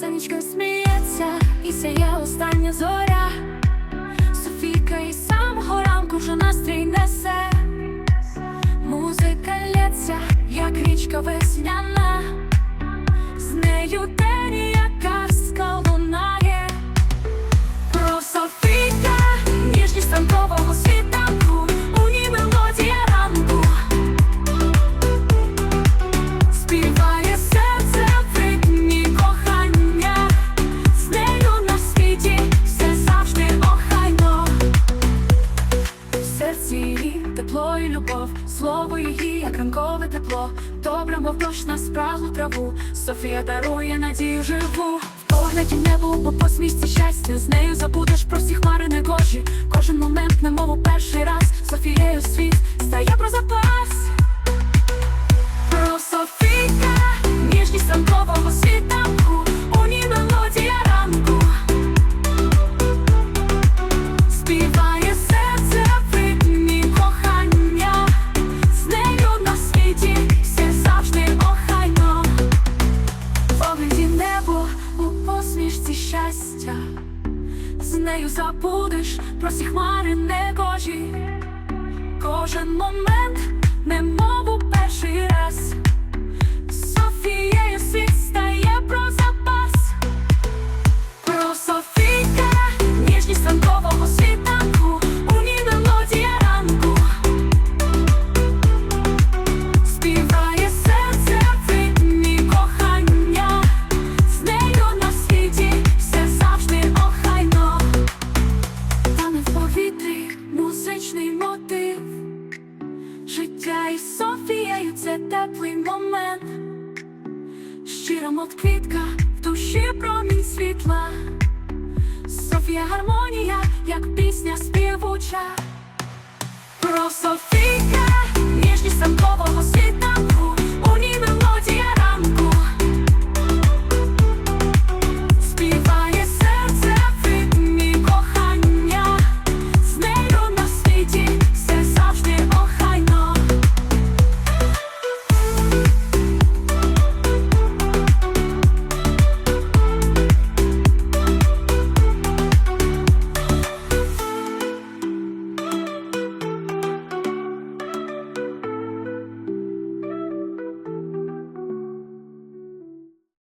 Сонечко сміється і сяє остання зоря. Софійка і самого ранку вже настрій несе. Музика лється, як річка весняна. З нею день слово її, як ранкове тепло, добре, мов дощ на спраглу траву. Софія дарує надію живу. В погляді небо по посмішці щастя, з нею забудеш про всі хмари негожі. Кожен момент, немов у перший раз, Софією світ стає про запас. Щастя, з нею забудеш про всі хмари негожі. Кожен момент, немов у перший раз. Софією це теплий момент. Щира мов в душі промінь світла. Софія гармонія, як пісня співуча. Про Софійка,